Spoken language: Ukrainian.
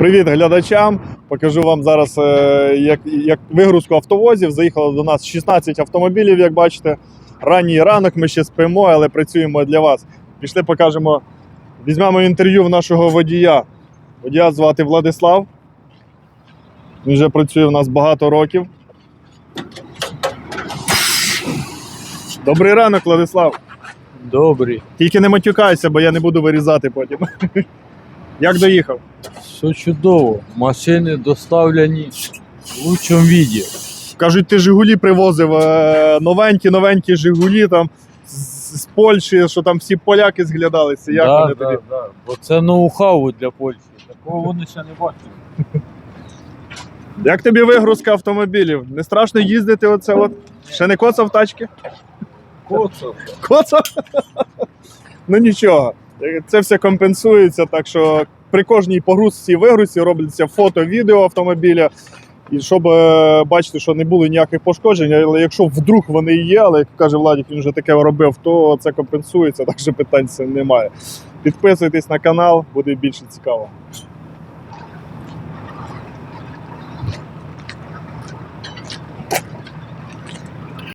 Привіт глядачам! Покажу вам зараз е, як, як вигрузку автовозів. Заїхало до нас 16 автомобілів, як бачите. Ранній ранок ми ще спимо, але працюємо для вас. Пішли, покажемо. Візьмемо інтерв'ю в нашого водія. Водія звати Владислав. Він вже працює у нас багато років. Добрий ранок, Владислав. Добрий, Тільки не матюкайся, бо я не буду вирізати потім. Як доїхав? все чудово. Машини доставлені в лучшому віді. Кажуть, ти Жигулі привозив е, новенькі, новенькі Жигулі там з, з Польщі, що там всі поляки зглядалися. Як да, вони да, тобі? да. Бо це ноу-хау для Польщі. Такого вони ще не бачили. Як тобі вигрузка автомобілів? Не страшно їздити оце от? Ще не коцав тачки? Коцав. Коцав? ну нічого. Це все компенсується, так що при кожній погрузці і вигрузці робляться фото, відео автомобіля. І щоб е, бачити, що не було ніяких пошкоджень, але якщо вдруг вони є, але як каже Владик, він вже таке робив, то це компенсується, так що питань це немає. Підписуйтесь на канал, буде більше цікаво.